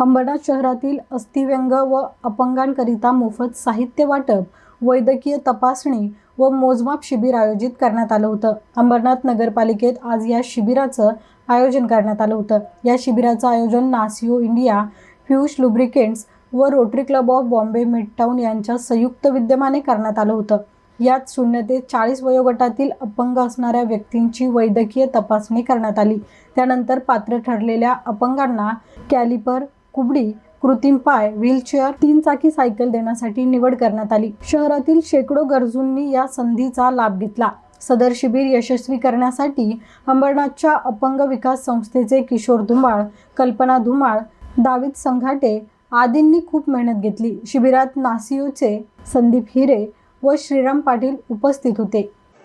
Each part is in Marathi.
अंबरनाथ शहरातील अस्थिव्यंग व अपंगांकरिता मोफत साहित्य वाटप वैद्यकीय तपासणी व मोजमाप शिबिर आयोजित करण्यात आलं होतं. अंबरनाथ नगरपालिकेत आज या शिबिराचं आयोजन करण्यात आलं होतं. या शिबिराचं आयोजन नासिओ इंडिया फ्युश लुब्रिकेंट्स व Rotary Club of Bombay Midtown यांच्या संयुक्त विद्यमाने करण्यात आलं होतं. यात शून्य ते चाळीस वयोगटातील अपंग असणाऱ्या व्यक्तींची वैद्यकीय तपासणी करण्यात आली. त्यानंतर पात्र ठरलेल्या अपंगांना कॅलिपर कुबडी कृत्रिम पाय व्हीलचेअर तीन चाकी सायकल देण्यासाठी निवड करण्यात आली. शहरातील शेकडो गरजूंनी या संधीचा लाभ घेतला. सदर शिबिर यशस्वी करण्यासाठी अंबरनाथच्या अपंग विकास संस्थेचे किशोर धुमाळ कल्पना धुमाळ दावीद संघाटे आदींनी खूप मेहनत घेतली. शिबिरात नासिओचे संदीप हिरे व श्रीराम पाटील उपस्थित होते.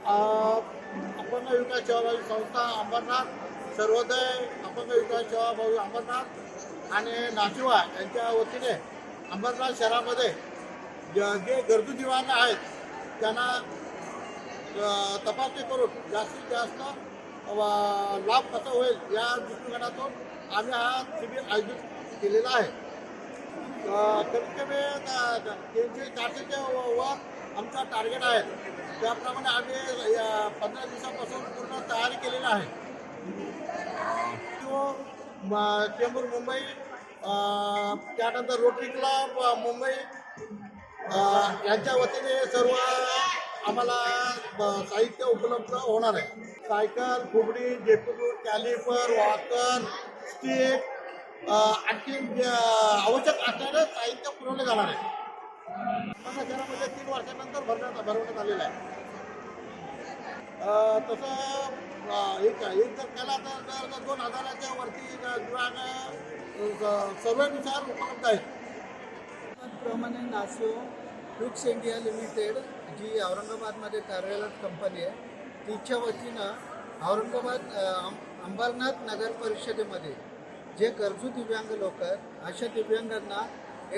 अपंग विकास संस्था अंबरनाथ सर्वोदय अपंग विकास सेवाभावी अंबरनाथ आणि नाशिवा यांच्या वतीने अंबरनाथ शहरामध्ये ज- जे गरजू दिवांग आहेत त्यांना तपासणी करून जास्तीत जास्त लाभ कसा होईल या दृष्टिकोनातून आम्ही हा शिबिर आयोजित केलेला आहे. कमीत कमी तीनशे चारशेच्या व- वर आमचा टार्गेट आहे. त्याप्रमाणे आम्ही या पंधरा दिवसापासून पूर्ण तयारी केलेली आहे. चेंबूर मुंबई त्यानंतर रोटरी क्लब मुंबई यांच्या वतीने सर्व आम्हाला साहित्य उपलब्ध होणार आहे. सायकल फुगडी जेपूर कॅलिपर वॉकर स्टिक आणखी आवश्यक असणारं साहित्य पुरवलं जाणार आहे. शहरामध्ये म्हणजे तीन वर्षानंतर भरण्यात भरवण्यात आलेलं आहे. तसं एक एक जर केला तर जर दोन हजाराच्या वरती दिवाण सर्वेनुसार उपलब्ध आहेत. प्रमाणे नासिओ फ्रुट्स इंडिया लिमिटेड जी औरंगाबादमध्ये कार्यरत कंपनी आहे तिच्या वतीनं औरंगाबाद अंबरनाथ नगर परिषदेमध्ये जे गरजू दिव्यांग लोक आहेत अशा दिव्यांगांना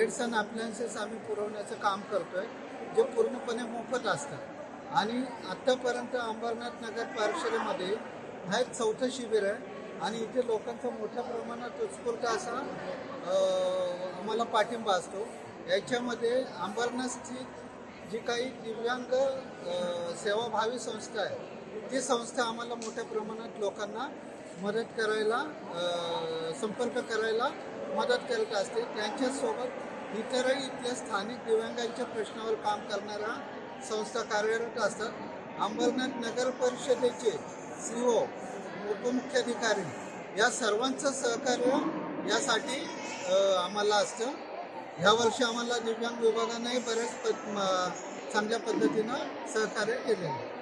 एड्स अँड अप्लायन्सेस आम्ही पुरवण्याचं काम करतो आहे जे पूर्णपणे मोफत असतात. आणि आत्तापर्यंत अंबरनाथ नगर परिषदेमध्ये हा एक चौथं शिबिर आहे. आणि इथे लोकांचा मोठ्या प्रमाणात उत्स्फूर्त असा आम्हाला पाठिंबा असतो. याच्यामध्ये अंबरनाथची जी काही दिव्यांग सेवाभावी संस्था आहे ती संस्था आम्हाला मोठ्या प्रमाणात लोकांना मदत करायला संपर्क करायला मदत करत असते. त्यांच्यासोबत इतरही इथल्या स्थानिक दिव्यांगांच्या प्रश्नावर काम करणाऱ्या संस्था कार्यरत असतात. अंबरनाथ नगर परिषदेचे सी ओ उपमुख्याधिकारी या सर्वांचं सहकार्य यासाठी आम्हाला असतं. ह्या वर्षी आम्हाला दिव्यांग विभागानेही बऱ्याच पद चांगल्या पद्धतीनं सहकार्य केलेलं आहे.